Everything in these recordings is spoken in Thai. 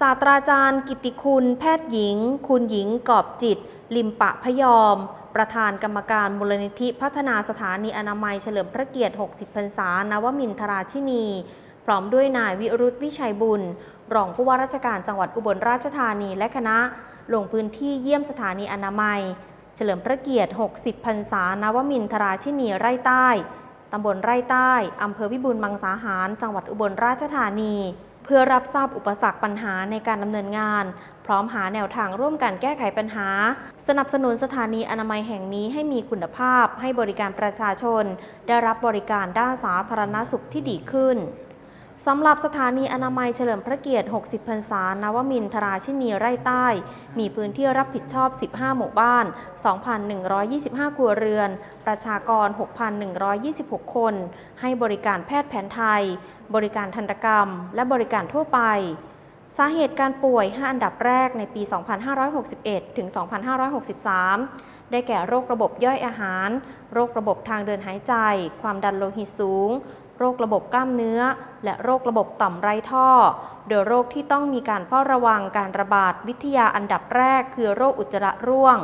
ศาสตราจารย์ กิติคุณ แพทย์หญิง คุณหญิงกอบจิต ลิมปะพยอม ประธานกรรมการมูลนิธิพัฒนาสถานีอนามัยเฉลิมพระเกียรติ 60 พรรษานวมินทราชินี พร้อมด้วยนายวิรุธวิชัยบุญ รองผู้ว่าราชการจังหวัดอุบลราชธานีและคณะ ลงพื้นที่เยี่ยมสถานีอนามัย เฉลิมพระเกียรติ 60 พรรษานวมินทราชินีไร่ใต้ตำบลไร่ใต้อำเภอพิบูลมังสาหาร จังหวัดอุบลราชธานี เพื่อรับทราบอุปสรรคปัญหาในการดำเนินงาน พร้อมหาแนวทางร่วมกันแก้ไขปัญหา สนับสนุนสถานีอนามัยแห่งนี้ให้มีคุณภาพ ให้บริการประชาชน ได้รับบริการด้านสาธารณสุขที่ดีขึ้น สำหรับสถานีอนามัยเฉลิมพระเกียรติ 60 พรรษานวมินทราชินีไร่ใต้ มีพื้นที่รับผิดชอบ 15 หมู่บ้าน 2,125 ครัวเรือน ประชากร 6,126 คน ให้บริการแพทย์แผนไทย บริการทันตกรรม และบริการทั่วไป สาเหตุการป่วย 5 อันดับแรกในปี 2561 ถึง 2563 ได้แก่โรคระบบย่อยอาหาร โรคระบบทางเดินหายใจ ความดันโลหิตสูง โรคระบบกล้ามเนื้อ และโรคระบบต่อมไร้ท่อ โดยโรคที่ต้องมีการเฝ้าระวังการระบาดวิทยาอันดับแรก คือโรคอุจจาระร่วง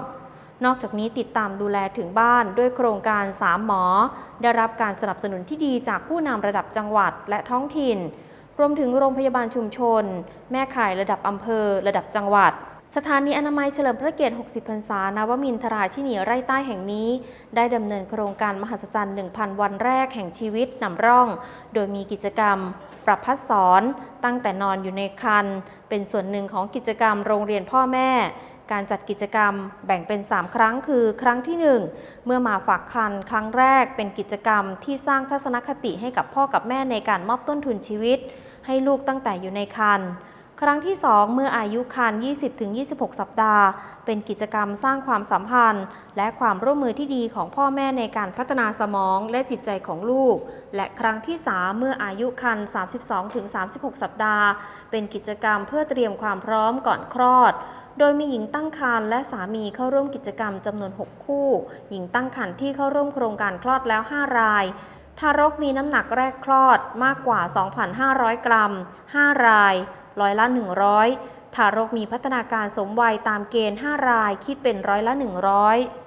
นอกจากนี้ติดตามดูแลถึงบ้านด้วยโครงการ 3 หมอ ได้รับการสนับสนุนที่ดีจากผู้นำระดับจังหวัดและท้องถิ่น รวมถึงโรงพยาบาลชุมชน แม่ข่ายระดับอำเภอ ระดับจังหวัด สถานีอนามัยเฉลิมพระเกียรติ 60 พรรษา นวมินทราชินีไร่ใต้แห่งนี้ ได้ดำเนินโครงการมหัศจรรย์ 1,000 วันแรกแห่งชีวิตนำร่อง โดยมีกิจกรรม ปรับพัดสอน ตั้งแต่นอนอยู่ในคัน เป็นส่วนหนึ่งของกิจกรรมโรงเรียนพ่อแม่ การจัดกิจกรรมแบ่งเป็น 3 ครั้งคือ ครั้งที่ 1 เมื่อมาฝากคันครั้งแรกเป็นกิจกรรมที่สร้างทัศนคติให้กับพ่อกับแม่ในการมอบต้นทุนชีวิต ให้ลูกตั้งแต่อยู่ในคัน ครั้งที่ 2 เมื่ออายุครรภ์20-26 สัปดาห์ เป็นกิจกรรมสร้างความสัมพันธ์ และความร่วมมือที่ดีของพ่อแม่ในการพัฒนาสมองและจิตใจของลูก และครั้งที่ 3 เมื่ออายุครรภ์32-36 สัปดาห์ เป็นกิจกรรมเพื่อเตรียมความพร้อมก่อนคลอด โดยมีหญิงตั้งครรภ์และสามีเข้าร่วมกิจกรรมจำนวน 6 คู่ หญิงตั้งครรภ์ที่เข้าร่วมโครงการคลอดแล้ว 5 รายทารกมีน้ำหนักแรกคลอดมากกว่า 2,500 กรัม 5 ราย ร้อยละ 100 ทารกมีพัฒนาการสมวัยตามเกณฑ์ 5 รายคิดเป็นร้อยละ 100